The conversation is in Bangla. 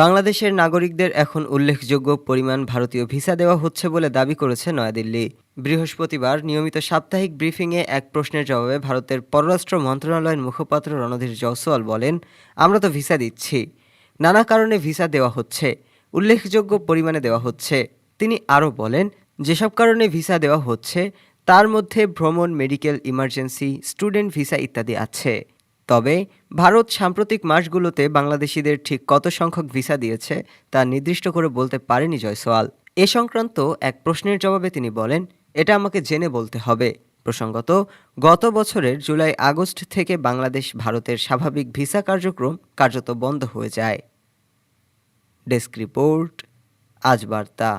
বাংলাদেশের নাগরিকদের এখন উল্লেখযোগ্য পরিমাণ ভারতীয় ভিসা দেওয়া হচ্ছে বলে দাবি করেছে নয়াদিল্লি। বৃহস্পতিবার নিয়মিত সাপ্তাহিক ব্রিফিংয়ে এক প্রশ্নের জবাবে ভারতের পররাষ্ট্র মন্ত্রণালয়ের মুখপাত্র রণধীর জয়সওয়াল বলেন, আমরা তো ভিসা দিচ্ছি। নানা কারণে ভিসা দেওয়া হচ্ছে, উল্লেখযোগ্য পরিমাণে দেওয়া হচ্ছে। তিনি আরও বলেন, যেসব কারণে ভিসা দেওয়া হচ্ছে, তার মধ্যে ভ্রমণ, মেডিকেল, ইমার্জেন্সি, স্টুডেন্ট ভিসা ইত্যাদি আছে। তবে ভারত সাম্প্রতিক মাসগুলোতে বাংলাদেশিদের ঠিক কত সংখ্যক ভিসা দিয়েছে তা নির্দিষ্ট করে বলতে পারেনি জয়সওয়াল। এ সংক্রান্ত এক প্রশ্নের জবাবে তিনি বলেন, এটা আমাকে জেনে বলতে হবে। প্রসঙ্গত, গত বছরের জুলাই আগস্ট থেকে বাংলাদেশ ভারতের স্বাভাবিক ভিসা কার্যক্রম কার্যত বন্ধ হয়ে যায়। ডেস্ক রিপোর্ট, আজ বার্তা।